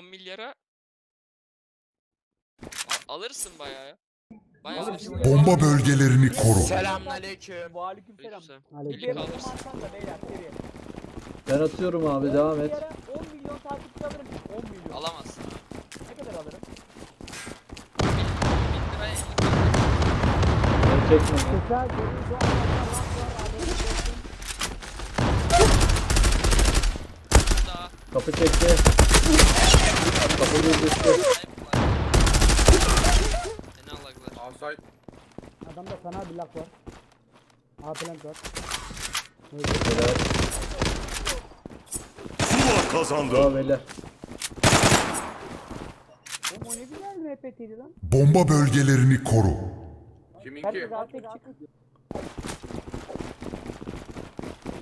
10 milyara A- alırsın bayağı ya. Bayağı Alırsın. Bomba bölgelerini koru. Selamünaleyküm. Aleykümselam. Aleykümselam. Birlik alırsın. da beyler seri. Ben atıyorum abi devam et. Bir ara 10 milyon takipçi alırım. 10 milyon. Alamazsın. Ne kadar alırım? Bin, bin liraya elli tane. Ben çekme. Güzel. Şu an Daha. Kapı çekti. Kapı gözüktü. Sniper'lar. Seni alaklar. Outside. Adamda sana bir lak var. A plant var. Beyler. Zula kazandı. Bravo beyler. Oğlum o ne güzel MPT'ydi lan. Bomba bölgelerini koru. Kiminki? Herkes artık çıkın.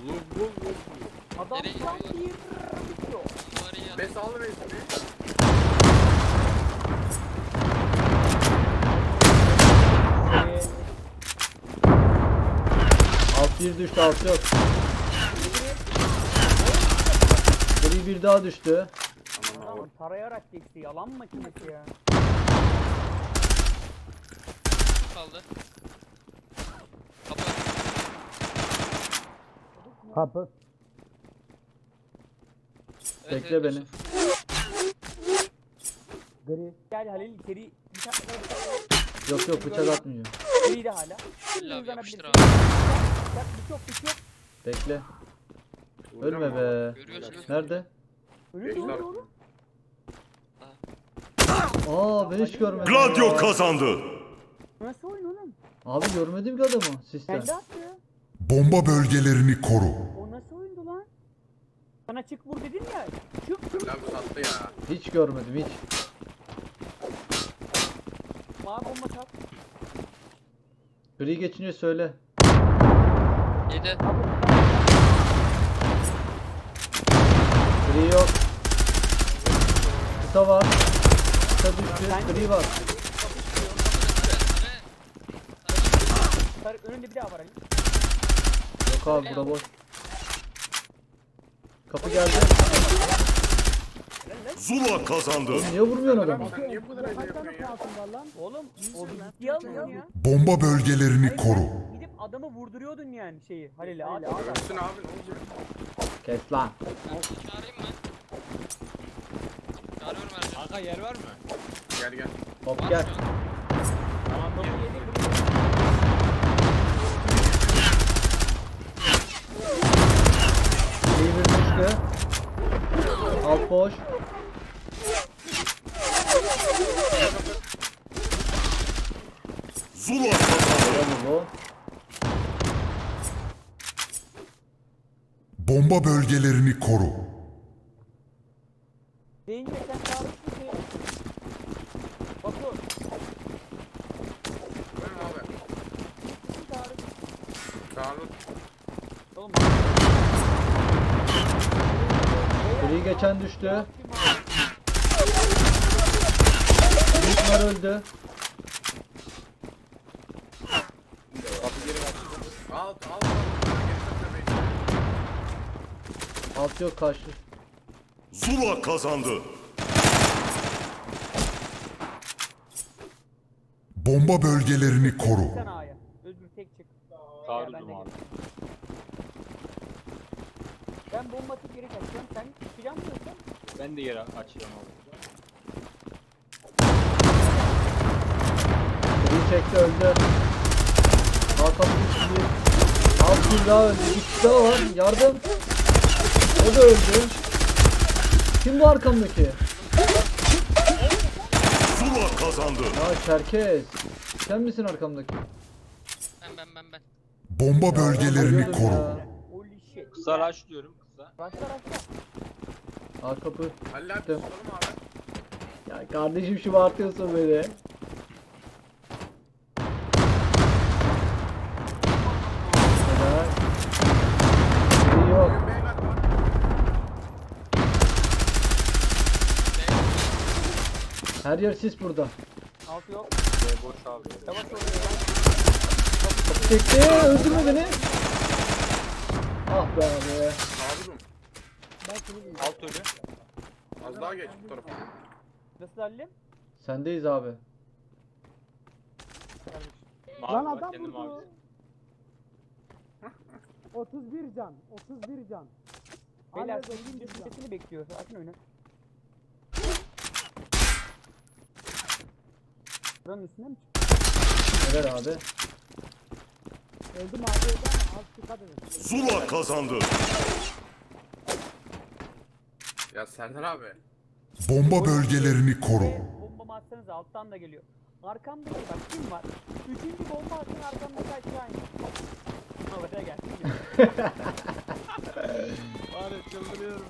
Vur vur vur. Adam Nereye tam gidiyor? bir bitiyor. Bunları ya. Bes al resmi. Bir düştü alt yok. Gri bir daha düştü. Adam tarayarak geçti. Yalan makinesi ya. kaldı. Kapı. Kapı. Evet, Bekle evet, beni. Yusuf. Gri. Gel Halil içeri Yok yok bıçak atmıyor. De hala. Yapıştır abi. Bak bir çok bir çok. Bekle. Ölme be. Nerede? Ölü Bekler. doğru doğru. Aa ben hiç görmedim. Gladio kazandı. Nasıl oyun oğlum? Abi görmedim ki adamı sistem. Kendi attı. Bomba bölgelerini koru. O nasıl oyundu lan? Sana çık vur dedim ya. Çık çık. Lan sattı ya. Hiç görmedim hiç. Mavi bomba çat. Gri geçince söyle. Yedi. Gri yok. Kısa var. Kısa düştü. Gri var. Sarı önünde bir daha var Ali. Yok abi burada boş. Kapı geldi. Zula kazandı. Niye vurmuyorsun adamı? Sen niye bu kadar acele Kaç tane yapıyorsun ya? altın var lan? Oğlum o ciddiye ya. Bomba bölgelerini koru. Gidip adamı vurduruyordun yani şeyi hadi. Ölsün abi ne olacak? Kes lan. Çağırayım mı? Çağırıyorum Ercan. Kanka yer var mı? Gel gel. Hop gel. Tamam gel. İyi bir düştü. Alt boş. Zula kazandı. Bomba bölgelerini koru. Deyince sen çağırırsın ki. Batu. Benim abi. Çağırır? Çağırın. Oğlum. Gri geçen düştü. Büyükler öldü. Al al. Geri. Alt yok karşı. Zula kazandı. Bomba bölgelerini koru. Sen A'ya. Özgür tek çık. Taarruzum ben abi. Ben bomba atıp geri kaçacağım. Sen çıkacağım mı? Ben de yere açıyorum abi. Çekti öldü. Hakan düştü. Alt bir daha öldü. Bir kişi daha var. Yardım. O da öldü. Kim bu arkamdaki? Zula kazandı. Ya Çerkez. Sen misin arkamdaki? Ben ben ben ben. Bomba bölgelerini koru. ya. Kısa rush diyorum kısa. Başla başla. Aa kapı. Halil abi. Ya kardeşim şımartıyorsun beni. Helal. Gri yok. Bugün beyler var. Her yer sis burada. Altı yok. B boş abi. Yavaş oluyor. Kapı çekti. Öldürme beni. Ah be abi. Çağırırım. Ben seni bilmiyorum. Alt ölü. Az daha geç bu tarafa. Nasıl Halil'im? Sendeyiz abi. Mavi Lan adam kendi vurdu. mavisi. 31 can, 31 can. Beyler Hala sevdiğim 31 can. düşmesini bekliyor. Sakin oyna. Buranın üstüne mi çıktı? Helal abi. Öldüm abi öldü ama az dikkat edin. Zula kazandı. Ya Serdar abi. Bomba bölgelerini koru. Bomba atsanız alttan da geliyor. Arkamda bak kim var? Üçüncü bomba atın arkamdaki aşağı in. Havada gel. Var ya çıldırıyorum.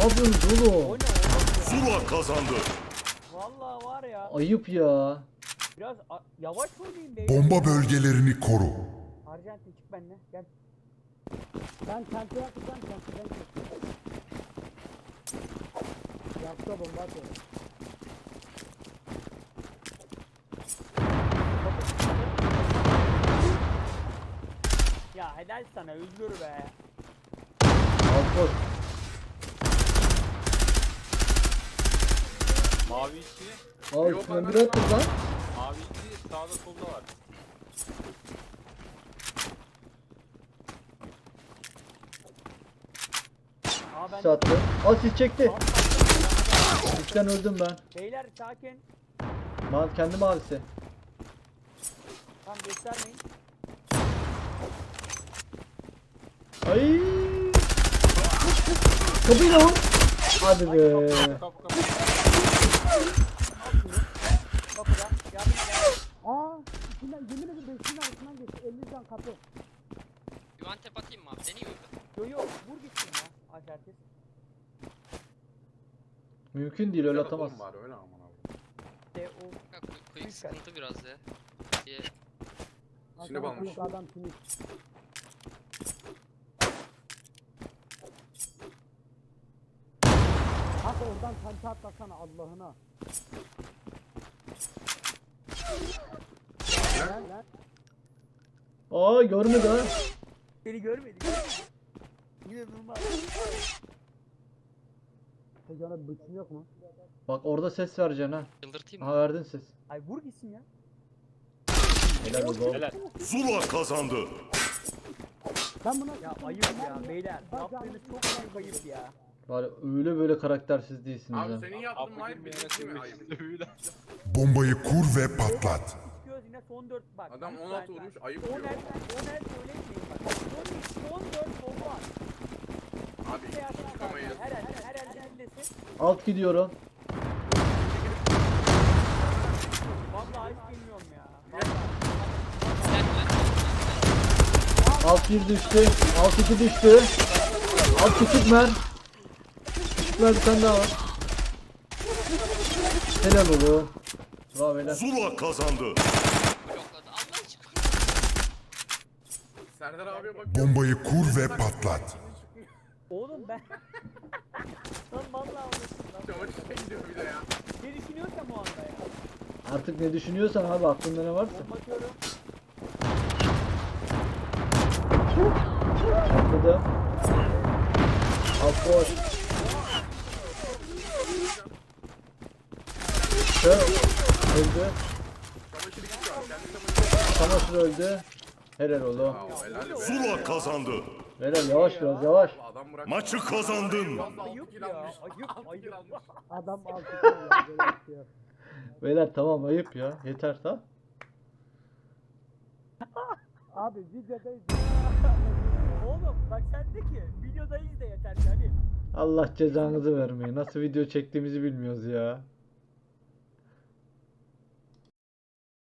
Ne yapıyorsunuz oğlum? Zula kazandı. Vallahi var ya. Ayıp ya. Biraz yavaş oynayın beyler. Bomba bölgelerini koru. Arjantin çık benimle. Gel. Ben kente yapacağım, çektim. Yapsa bomba atıyorum. Ya helal sana özgür be. Al Mavi içi, Al Yok, üstüne ben- bir attık lan. mavi içi sağda solda var. Aa ben Sis attı. Al sis çekti. Sisten öldüm ben. Beyler sakin. Ma kendi mavisi. Tam göstermeyin. Ay. Kapıyı lan. Hadi be. Kapı kapı kapı. Kapıda. Yardım gel. Aa, içinden yemin ederim beşiğin arasından geçti. 50 can kapı. Güven tep atayım mı abi? Deniyor mu? Yo yo vur gitsin Aşersiz. Mümkün değil öyle atamaz. Var öyle aman abi. De o Ya, kuy- sıkıntı biraz ya. Diye. Sinip Adam almış. Adam sinik. Bak oradan kente atlasana Allah'ına. Lan lan. Aa görmedi ha. seni görmedi. Durma. Peki ona bıçın yok mu? Bak orada ses vereceksin ha. Çıldırtayım mı? Ha verdin ses. Ay vur gitsin ya. Helal olsun. Helal. Zula kazandı. Ben buna Ya ayıp ya beyler. Yaptığınız çok büyük ayıp ya. Ya, öyle böyle karaktersiz değilsiniz Abi ha. senin yaptığın ayıp girmeye bizim değil mi ayıp? Bombayı kur ve patlat. Son 4 bak. Adam lütfen 16 sen- vurmuş ayıp O diyor. nereden o nereden söylemeyin bak. Son, son 4 bomba. at. Abi yapsana çıkamayız. Her el her el elindesin. Alt gidiyorum. Vallahi hiç bilmiyorum ya. Vallahi. Alt 1 düştü. Alt 2 düştü. Alt küçük mer. Küçük mer bir tane daha var. Helal oğlum. Bravo helal. Zula kazandı. Serdar abiye bak. Bombayı kur ve patlat. Oğlum ben. lan vallahi anlasın lan. Gidiyor bir de ya. Ne düşünüyorsam o anda ya. Artık ne düşünüyorsan abi aklında ne varsa. Bomba atıyorum. Boş. Kör. Öldü. Çamaşır öldü. Helal oğlum. Zula kazandı. Helal yavaş biraz yavaş. Maçı kazandın. Ayıp ya. Ayıp ayıp. adam altı kill. Beyler tamam ayıp ya. Yeter tamam. Abi videodayız. Oğlum bak sen de ki videodayız da yeter ki hani. Allah cezanızı vermeyin. Nasıl video çektiğimizi bilmiyoruz ya.